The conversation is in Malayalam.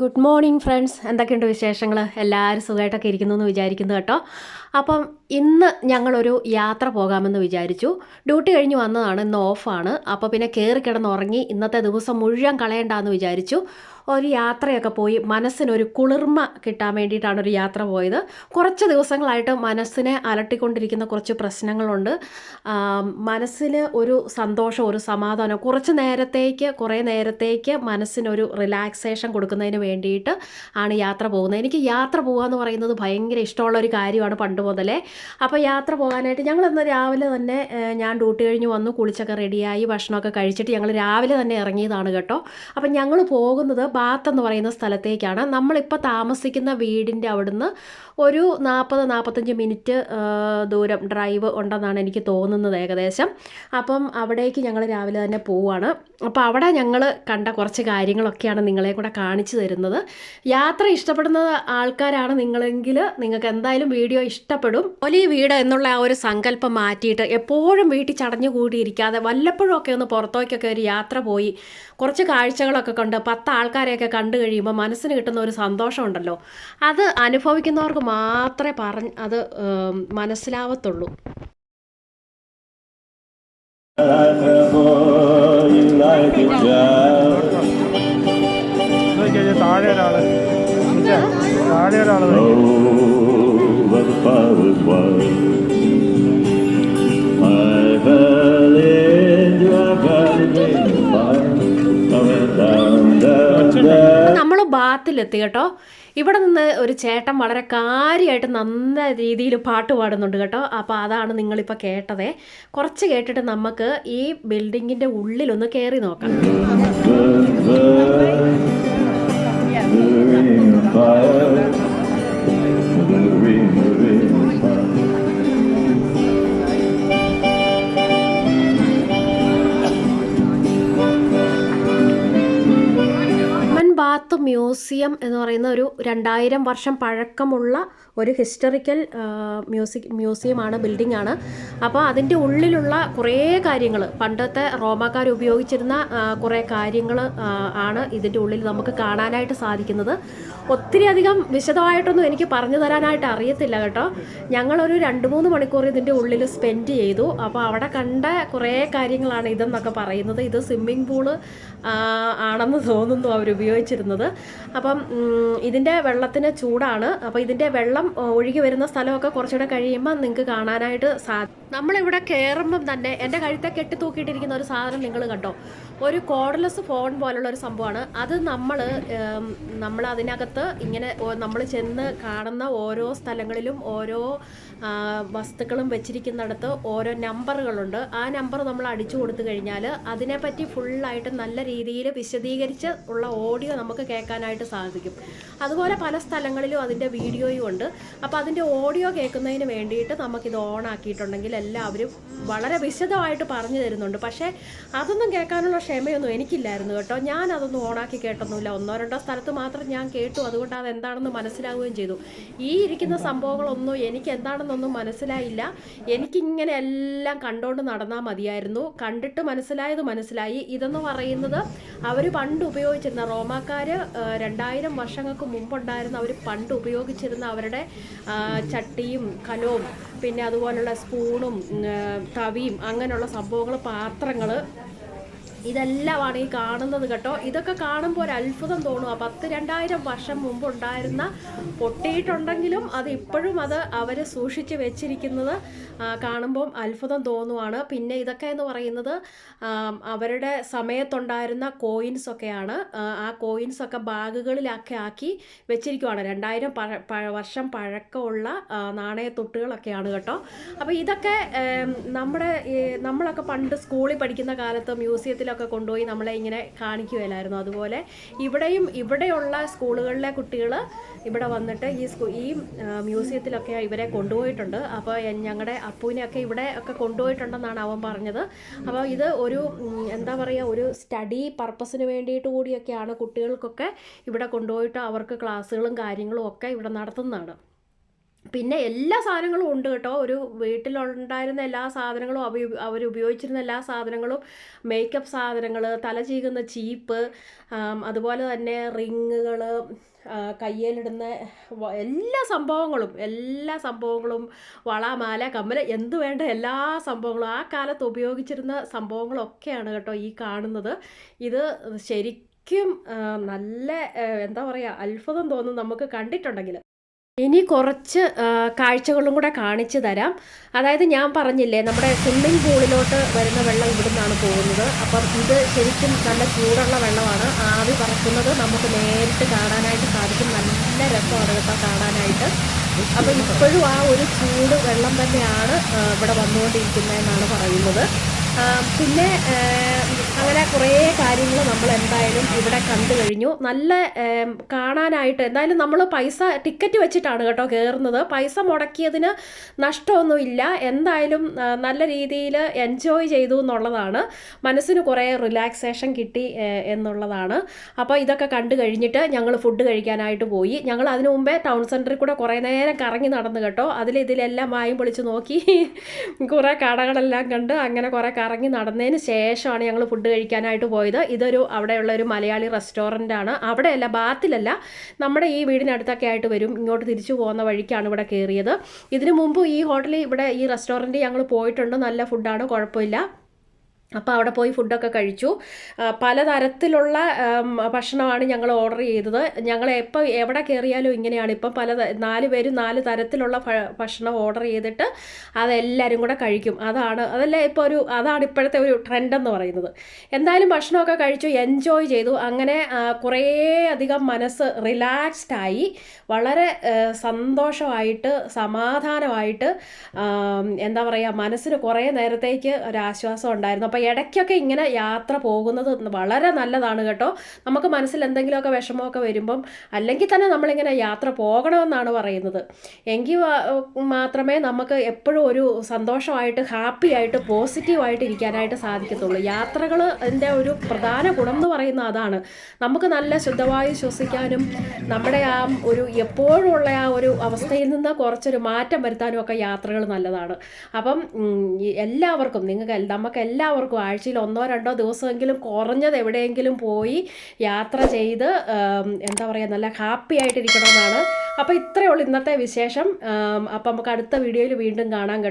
ഗുഡ് മോർണിംഗ് ഫ്രണ്ട്സ് എന്തൊക്കെയുണ്ട് വിശേഷങ്ങൾ എല്ലാവരും സുഖമായിട്ടൊക്കെ ഇരിക്കുന്നു എന്ന് വിചാരിക്കുന്നു കേട്ടോ. അപ്പം ഇന്ന് ഞങ്ങളൊരു യാത്ര പോകാമെന്ന് വിചാരിച്ചു. ഡ്യൂട്ടി കഴിഞ്ഞ് വന്നതാണ് ഇന്ന് ഓഫാണ്. അപ്പോൾ പിന്നെ കയറി കിടന്ന് ഉറങ്ങി ഇന്നത്തെ ദിവസം മുഴുവൻ കളയണ്ടെന്ന് വിചാരിച്ചു. ഒരു യാത്രയൊക്കെ പോയി മനസ്സിനൊരു കുളിർമ കിട്ടാൻ വേണ്ടിയിട്ടാണ് ഒരു യാത്ര പോയത്. കുറച്ച് ദിവസങ്ങളായിട്ട് മനസ്സിനെ അലട്ടിക്കൊണ്ടിരിക്കുന്ന കുറച്ച് പ്രശ്നങ്ങളുണ്ട്. മനസ്സിന് ഒരു സന്തോഷം ഒരു സമാധാനം കുറച്ച് നേരത്തേക്ക് കുറേ നേരത്തേക്ക് മനസ്സിനൊരു റിലാക്സേഷൻ കൊടുക്കുന്നതിന് വേണ്ടിയിട്ട് ആണ് യാത്ര പോകുന്നത്. എനിക്ക് യാത്ര പോകുക എന്ന് പറയുന്നത് ഭയങ്കര ഇഷ്ടമുള്ള ഒരു കാര്യമാണ് പണ്ട് മുതലേ. അപ്പോൾ യാത്ര പോകാനായിട്ട് ഞങ്ങൾ ഇന്ന് രാവിലെ തന്നെ ഞാൻ ഡ്യൂട്ടി കഴിഞ്ഞ് വന്നു കുളിച്ചൊക്കെ റെഡിയായി ഭക്ഷണമൊക്കെ കഴിച്ചിട്ട് ഞങ്ങൾ രാവിലെ തന്നെ ഇറങ്ങിയതാണ് കേട്ടോ. അപ്പം ഞങ്ങൾ പോകുന്നത് ബാത്ത് എന്ന് പറയുന്ന സ്ഥലത്തേക്കാണ്. നമ്മളിപ്പോൾ താമസിക്കുന്ന വീടിന്റെ അവിടുന്ന് ഒരു നാൽപ്പത് നാൽപ്പത്തഞ്ച് മിനിറ്റ് ദൂരം ഡ്രൈവ് ഉണ്ടെന്നാണ് എനിക്ക് തോന്നുന്നത് ഏകദേശം. അപ്പം അവിടേക്ക് ഞങ്ങൾ രാവിലെ തന്നെ പോവുകയാണ് അപ്പോൾ അവിടെ ഞങ്ങൾ കണ്ട കുറച്ച് കാര്യങ്ങളൊക്കെയാണ് നിങ്ങളെ കൂടെ കാണിച്ചു തരുന്നത്. യാത്ര ഇഷ്ടപ്പെടുന്ന ആൾക്കാരാണ് നിങ്ങളെങ്കിൽ നിങ്ങൾക്ക് എന്തായാലും വീഡിയോ ഇഷ്ടപ്പെടും. ഒലി വീട് എന്നുള്ള ആ ഒരു സങ്കല്പം മാറ്റിയിട്ട് എപ്പോഴും വീട്ടിൽ ചടഞ്ഞു കൂടിയിരിക്കാതെ വല്ലപ്പോഴും ഒക്കെ ഒന്ന് പുറത്തേക്കൊക്കെ ഒരു യാത്ര പോയി കുറച്ച് കാഴ്ചകളൊക്കെ കണ്ട് പത്ത് ആൾക്കാരെയൊക്കെ കണ്ടു കഴിയുമ്പോൾ മനസ്സിന് കിട്ടുന്ന ഒരു സന്തോഷമുണ്ടല്ലോ. അത് അനുഭവിക്കുന്നവർക്ക് മാത്രമേ പറഞ്ഞ് അത് മനസ്സിലാവത്തുള്ളൂ. താഴെ ഒരാൾ. താഴെ ഒരാൾ. നമ്മൾ ബാത്തിലെത്തി കേട്ടോ. ഇവിടെ നിന്ന് ഒരു ചേട്ടൻ വളരെ കാര്യമായിട്ട് നല്ല രീതിയിൽ പാട്ട് പാടുന്നുണ്ട് കേട്ടോ. അപ്പോൾ അതാണ് നിങ്ങളിപ്പോൾ കേട്ടത്. കുറച്ച് കേട്ടിട്ട് നമുക്ക് ഈ ബിൽഡിങ്ങിന്റെ ഉള്ളിലൊന്ന് കയറി നോക്കാം. മ്യൂസിയം എന്ന് പറയുന്ന ഒരു രണ്ടായിരം വർഷം പഴക്കമുള്ള ഒരു ഹിസ്റ്ററിക്കൽ മ്യൂസിക് മ്യൂസിയമാണ് ബിൽഡിംഗ് ആണ് അപ്പോൾ അതിന്റെ ഉള്ളിലുള്ള കുറേ കാര്യങ്ങൾ പണ്ടത്തെ റോമാക്കാർ ഉപയോഗിച്ചിരുന്ന കുറേ കാര്യങ്ങൾ ആണ് ഇതിന്റെ ഉള്ളിൽ നമുക്ക് കാണാനായിട്ട് സാധിക്കുന്നത്. ഒത്തിരി അധികം വിശദമായിട്ടൊന്നും എനിക്ക് പറഞ്ഞു തരാനായിട്ട് അറിയത്തില്ല കേട്ടോ. ഞങ്ങളൊരു രണ്ട് മൂന്ന് മണിക്കൂർ ഇതിന്റെ ഉള്ളിൽ സ്പെൻഡ് ചെയ്തു. അപ്പോൾ അവിടെ കണ്ട കുറേ കാര്യങ്ങളാണ് ഇതെന്നൊക്കെ പറയുന്നത്. ഇത് സ്വിമ്മിംഗ് പൂൾ ആണെന്ന് തോന്നുന്നു അവർ ഉപയോഗിച്ചിരുന്നത്. അപ്പം ഇതിന്റെ വെള്ളത്തിന് ചൂടാണ്. അപ്പോൾ ഇതിന്റെ വെള്ളം ഒഴുകി വരുന്ന സ്ഥലമൊക്കെ കുറച്ചുകൂടെ കഴിയുമ്പോൾ നിങ്ങൾക്ക് കാണാനായിട്ട് സാധിക്കും നമ്മളിവിടെ കയറുമ്പം തന്നെ എന്റെ കഴുത്തെ കെട്ടി തൂക്കിയിട്ടിരിക്കുന്ന ഒരു സാധനം നിങ്ങൾ കണ്ടോ? ഒരു കോഡ്ലെസ് ഫോൺ പോലുള്ള ഒരു സംഭവമാണ്. അത് നമ്മൾ നമ്മൾ അതിനകത്ത് ഇങ്ങനെ നമ്മൾ ചെന്ന് കാണുന്ന ഓരോ സ്ഥലങ്ങളിലും ഓരോ വസ്തുക്കളും വെച്ചിരിക്കുന്നിടത്ത് ഓരോ നമ്പറുകളുണ്ട്. ആ നമ്പർ നമ്മൾ അടിച്ചു കൊടുത്തു കഴിഞ്ഞാൽ അതിനെപ്പറ്റി ഫുള്ളായിട്ട് നല്ല രീതിയിൽ വിശദീകരിച്ച് ഉള്ള ഓഡിയോ നമുക്ക് കേൾക്കാനായിട്ട് സാധിക്കും. അതുപോലെ പല സ്ഥലങ്ങളിലും അതിന്റെ വീഡിയോയും ഉണ്ട്. അപ്പോൾ അതിന്റെ ഓഡിയോ കേൾക്കുന്നതിന് വേണ്ടിയിട്ട് നമുക്കിത് ഓൺ ആക്കിയിട്ടുണ്ടെങ്കിൽ എല്ലാവരും വളരെ വിശദമായിട്ട് പറഞ്ഞു തരുന്നുണ്ട്. പക്ഷേ അതൊന്നും കേൾക്കാനുള്ള ക്ഷമയൊന്നും എനിക്കില്ലായിരുന്നു കേട്ടോ. ഞാൻ അതൊന്നും ഓണാക്കി കേട്ടൊന്നുമില്ല. ഒന്നോ രണ്ടോ സ്ഥലത്ത് മാത്രം ഞാൻ കേട്ടു. അതുകൊണ്ട് അത് എന്താണെന്ന് മനസ്സിലാവുകയും ചെയ്തു. ഈ ഇരിക്കുന്ന സംഭവങ്ങളൊന്നും എനിക്ക് എന്താണെന്നൊന്നും മനസ്സിലായില്ല. എനിക്കിങ്ങനെ എല്ലാം കണ്ടോണ്ട് നടന്നാൽ മതിയായിരുന്നു. കണ്ടിട്ട് മനസ്സിലായത് മനസ്സിലായി. ഇതെന്ന് പറയുന്നത് അവർ പണ്ട് ഉപയോഗിച്ചിരുന്ന റോമാക്കാർ രണ്ടായിരം വർഷങ്ങൾക്ക് മുമ്പുണ്ടായിരുന്ന അവർ പണ്ട് ഉപയോഗിച്ചിരുന്ന അവരുടെ ചട്ടിയും കലവും പിന്നെ അതുപോലുള്ള സ്പൂണും തവിയും അങ്ങനെയുള്ള സംഭവങ്ങൾ പാത്രങ്ങൾ ഇതെല്ലാമാണ് ഈ കാണുന്നത് കേട്ടോ. ഇതൊക്കെ കാണുമ്പോൾ ഒരു അത്ഭുതം തോന്നും. ആ പത്ത് രണ്ടായിരം വർഷം മുമ്പ് ഉണ്ടായിരുന്ന പൊട്ടിയിട്ടുണ്ടെങ്കിലും അത് ഇപ്പോഴും അത് അവർ സൂക്ഷിച്ച് വെച്ചിരിക്കുന്നത് കാണുമ്പം അത്ഭുതം തോന്നുവാണ്. പിന്നെ ഇതൊക്കെ എന്ന് പറയുന്നത് അവരുടെ സമയത്തുണ്ടായിരുന്ന കോയിൻസ് ഒക്കെയാണ്. ആ, കോയിൻസ് ഒക്കെ ബാഗുകളിലൊക്കെ ആക്കി വെച്ചിരിക്കുവാണ്. രണ്ടായിരം വർഷം പഴക്കമുള്ള നാണയത്തൊട്ടുകളൊക്കെയാണ് കേട്ടോ. അപ്പോൾ ഇതൊക്കെ നമ്മുടെ നമ്മളൊക്കെ പണ്ട് സ്കൂളിൽ പഠിക്കുന്ന കാലത്ത് മ്യൂസിയത്തിലൊക്കെ കൊണ്ടുപോയി നമ്മളെ ഇങ്ങനെ കാണിക്കുകയല്ലായിരുന്നു അതുപോലെ ഇവിടെയും ഇവിടെയുള്ള സ്കൂളുകളിലെ കുട്ടികൾ ഇവിടെ വന്നിട്ട് ഈ സ്കൂ ഈ മ്യൂസിയത്തിലൊക്കെ ഇവരെ കൊണ്ടുപോയിട്ടുണ്ട്. അപ്പോൾ ഞങ്ങളുടെ അപ്പുവിനെയൊക്കെ ഇവിടെ ഒക്കെ കൊണ്ടുപോയിട്ടുണ്ടെന്നാണ് അവൻ പറഞ്ഞത്. അപ്പോൾ ഇത് ഒരു എന്താ പറയുക ഒരു സ്റ്റഡി പർപ്പസിന് വേണ്ടിയിട്ട് കൂടിയൊക്കെയാണ് കുട്ടികൾക്കൊക്കെ ഇവിടെ കൊണ്ടുപോയിട്ട് അവർക്ക് ക്ലാസ്സുകളും കാര്യങ്ങളും ഒക്കെ ഇവിടെ നടത്തുന്നതാണ്. പിന്നെ എല്ലാ സാധനങ്ങളും ഉണ്ട് കേട്ടോ. ഒരു വീട്ടിലുണ്ടായിരുന്ന എല്ലാ സാധനങ്ങളും അവ അവർ ഉപയോഗിച്ചിരുന്ന എല്ലാ സാധനങ്ങളും മേക്കപ്പ് സാധനങ്ങൾ തല ചീകുന്ന ചീപ്പ് അതുപോലെ തന്നെ റിങ്ങുകൾ കയ്യിലിടുന്ന എല്ലാ സംഭവങ്ങളും എല്ലാ സംഭവങ്ങളും വള മാല കമ്മൽ എന്ത് വേണ്ട എല്ലാ സംഭവങ്ങളും ആ കാലത്ത് ഉപയോഗിച്ചിരുന്ന സംഭവങ്ങളൊക്കെയാണ് കേട്ടോ ഈ കാണുന്നത്. ഇത് ശരിക്കും നല്ല എന്താ പറയുക അത്ഭുതം തോന്നും നമുക്ക് കണ്ടിട്ടുണ്ടെങ്കിൽ ഇനി കുറച്ച് കാഴ്ചകളും കൂടെ കാണിച്ചു തരാം. അതായത് ഞാൻ പറഞ്ഞില്ലേ നമ്മുടെ സ്വിമ്മിംഗ് പൂളിലോട്ട് വരുന്ന വെള്ളം ഇവിടെ നിന്നാണ് പോകുന്നത്. അപ്പം ഇത് ശരിക്കും നല്ല ചൂടുള്ള വെള്ളമാണ്. ആവി പറക്കുന്നത് നമുക്ക് നേരിട്ട് കാണാനായിട്ട് സാധിക്കും. നല്ല രസമാണ് കേട്ടോ കാണാനായിട്ട്. അപ്പം ഇപ്പോഴും ആ ഒരു ചൂട് വെള്ളം തന്നെയാണ് ഇവിടെ വന്നുകൊണ്ടിരിക്കുന്നതെന്നാണ് പറയുന്നത്. പിന്നെ അങ്ങനെ കുറേ കാര്യങ്ങൾ എന്തായാലും ഇവിടെ കണ്ടു കഴിഞ്ഞു. നല്ല കാണാനായിട്ട് എന്തായാലും നമ്മൾ പൈസ ടിക്കറ്റ് വെച്ചിട്ടാണ് കേട്ടോ കയറുന്നത് പൈസ മുടക്കിയതിന് നഷ്ടമൊന്നുമില്ല. എന്തായാലും നല്ല രീതിയിൽ എൻജോയ് ചെയ്തു എന്നുള്ളതാണ്. മനസ്സിന് കുറേ റിലാക്സേഷൻ കിട്ടി എന്നുള്ളതാണ്. അപ്പോൾ ഇതൊക്കെ കണ്ടു കഴിഞ്ഞിട്ട് ഞങ്ങൾ ഫുഡ് കഴിക്കാനായിട്ട് പോയി. ഞങ്ങൾ അതിനു മുമ്പേ ടൗൺ സെന്ററിൽ കൂടെ കുറേ നേരം കറങ്ങി നടന്നു കേട്ടോ. അതിൽ ഇതിലെല്ലാം വായും പൊളിച്ച് നോക്കി കുറേ കടകളെല്ലാം കണ്ട് അങ്ങനെ കുറേ കറങ്ങി നടന്നതിന് ശേഷമാണ് ഞങ്ങൾ ഫുഡ് കഴിക്കാനായിട്ട് പോയത്. ഇതൊരു അവിടെയുള്ള ഒരു മലയാളി റെസ്റ്റോറന്റ് ആണ് അവിടെയല്ല ബാത്തിലല്ല. നമ്മുടെ ഈ വീടിനടുത്തൊക്കെ ആയിട്ട് വരും. ഇങ്ങോട്ട് തിരിച്ചു പോകുന്ന വഴിക്കാണ് ഇവിടെ കയറിയത് ഇതിനു മുമ്പ് ഈ ഹോട്ടലിൽ ഇവിടെ ഈ റെസ്റ്റോറന്റ് ഞങ്ങൾ പോയിട്ടുണ്ട്. നല്ല ഫുഡാണ് കുഴപ്പമില്ല. അപ്പോൾ അവിടെ പോയി ഫുഡൊക്കെ കഴിച്ചു. പലതരത്തിലുള്ള ഭക്ഷണമാണ് ഞങ്ങൾ ഓർഡർ ചെയ്തത്. ഞങ്ങൾ എപ്പോൾ എവിടെ കയറിയാലും ഇങ്ങനെയാണ്. ഇപ്പം പല നാല് പേരും നാല് തരത്തിലുള്ള ഭക്ഷണം ഓർഡർ ചെയ്തിട്ട് അതെല്ലാവരും കൂടെ കഴിക്കും. അതാണ് അതല്ല ഇപ്പോൾ ഒരു അതാണ് ഇപ്പോഴത്തെ ഒരു ട്രെൻഡ് എന്ന് പറയുന്നത്. എന്തായാലും ഭക്ഷണമൊക്കെ കഴിച്ചു എൻജോയ് ചെയ്തു. അങ്ങനെ കുറേ അധികം മനസ്സ് റിലാക്സ്ഡ് ആയി. വളരെ സന്തോഷമായിട്ട് സമാധാനമായിട്ട് എന്താ പറയുക മനസ്സിന് കുറേ നേരത്തേക്ക് ഒരാശ്വാസം ഉണ്ടായിരുന്നു. അപ്പോൾ ഇടയ്ക്കൊക്കെ ഇങ്ങനെ യാത്ര പോകുന്നത് വളരെ നല്ലതാണ് കേട്ടോ. നമുക്ക് മനസ്സിൽ എന്തെങ്കിലുമൊക്കെ വിഷമമൊക്കെ വരുമ്പം അല്ലെങ്കിൽ തന്നെ നമ്മളിങ്ങനെ യാത്ര പോകണമെന്നാണ് പറയുന്നത്. എങ്കിൽ മാത്രമേ നമുക്ക് എപ്പോഴും ഒരു സന്തോഷമായിട്ട് ഹാപ്പി ആയിട്ട് പോസിറ്റീവായിട്ട് ഇരിക്കാനായിട്ട് സാധിക്കത്തുള്ളൂ. യാത്രകൾ എന്റെ ഒരു പ്രധാന ഗുണം എന്ന് പറയുന്നത് അതാണ്. നമുക്ക് നല്ല ശുദ്ധവായു ശ്വസിക്കാനും നമ്മുടെ ആ ഒരു എപ്പോഴും ഉള്ള ആ ഒരു അവസ്ഥയിൽ നിന്ന് കുറച്ചൊരു മാറ്റം വരുത്താനും ഒക്കെ യാത്രകൾ നല്ലതാണ്. അപ്പം എല്ലാവർക്കും നിങ്ങൾക്ക് നമുക്ക് എല്ലാവർക്കും ആഴ്ചയിൽ ഒന്നോ രണ്ടോ ദിവസമെങ്കിലും കുറഞ്ഞത് എവിടെയെങ്കിലും പോയി യാത്ര ചെയ്ത് എന്താ പറയുക നല്ല ഹാപ്പി ആയിട്ടിരിക്കണമെന്നാണ്. അപ്പോൾ ഇത്രയേ ഉള്ളൂ ഇന്നത്തെ വിശേഷം. അപ്പം നമുക്ക് അടുത്ത വീഡിയോയിൽ വീണ്ടും കാണാൻ കേട്ടോ.